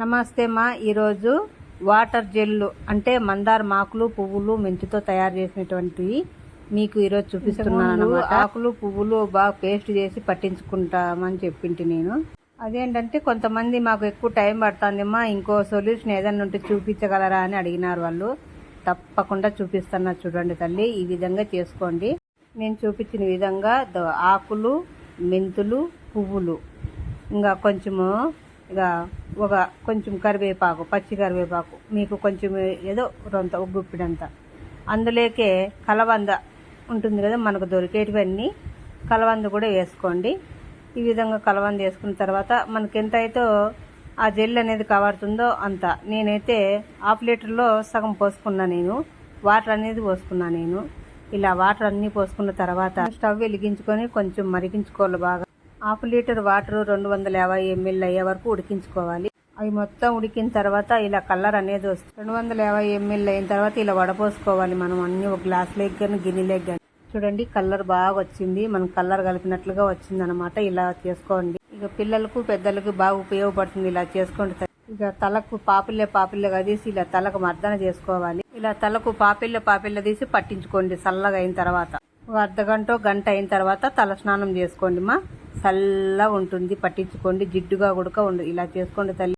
నమస్తే మా ఈరోజు వాటర్ జెల్లు అంటే మందార మాకులు పువ్వులు మెంతితో తయారు చేసినటువంటివి మీకు ఈరోజు చూపిస్తున్నాను ఆకులు పువ్వులు బాగా పేస్ట్ చేసి పట్టించుకుంటామని చెప్పింటి నేను. అదేంటంటే కొంతమంది మాకు ఎక్కువ టైం పడుతుందమ్మా ఇంకో సొల్యూషన్ ఏదైనా ఉంటే చూపించగలరా అని అడిగినారు వాళ్ళు. తప్పకుండా చూపిస్తున్నా చూడండి తల్లి ఈ విధంగా చేసుకోండి. నేను చూపించిన విధంగా ఆకులు మెంతులు పువ్వులు. ఇంకా కొంచెము ఇక ఒక కొంచెం కరివేపాకు పచ్చి కరివేపాకు మీకు కొంచెం ఏదో రొంత గుప్పిడంత అందులోకే కలవంద ఉంటుంది కదా మనకు దొరికేటివన్నీ కలవంద కూడా వేసుకోండి. ఈ విధంగా కలవంద వేసుకున్న తర్వాత మనకి ఎంత అయితే ఆ జెల్ అనేది కవరుతుందో అంత. నేనైతే హాఫ్ లీటర్లో సగం పోసుకున్నా నేను. వాటర్ అనేది పోసుకున్నా నేను. ఇలా వాటర్ అన్నీ పోసుకున్న తర్వాత స్టవ్ వెలిగించుకొని కొంచెం మరిగించుకోవాలి బాగా. హాఫ్ లీటర్ వాటర్ రెండు వందల యాభై ఎంఎల్ అయ్యే వరకు ఉడికించుకోవాలి. అవి మొత్తం ఉడికిన తర్వాత ఇలా కలర్ అనేది వస్తుంది. రెండు వందల యాభై ఎంఎల్ అయిన తర్వాత ఇలా వడపోసుకోవాలి మనం అన్ని ఒక గ్లాస్ లెగ్ కానీ గిన్నె లెగ్ కానీ చూడండి కలర్ బాగా వచ్చింది. మనం కలర్ కలిపినట్లుగా వచ్చింది అనమాట ఇలా చేసుకోండి. ఇక పిల్లలకు పెద్దలకు బాగా ఉపయోగపడుతుంది ఇలా చేసుకోండి ఇక తలకు పాపిల్ల పాపిల్లగా తీసి ఇలా తలకు మర్దన చేసుకోవాలి. ఇలా తలకు పాపిల్లె పాపిల్ల తీసి పట్టించుకోండి చల్లగా అయిన తర్వాత. ఒక అర్ధ గంట గంట అయిన తర్వాత తల స్నానం చేసుకోండి మా. చల్లగా ఉంటుంది పట్టించుకోండి. జిడ్డుగా కూడా ఉండదు ఇలా చేసుకోండి తల్లి.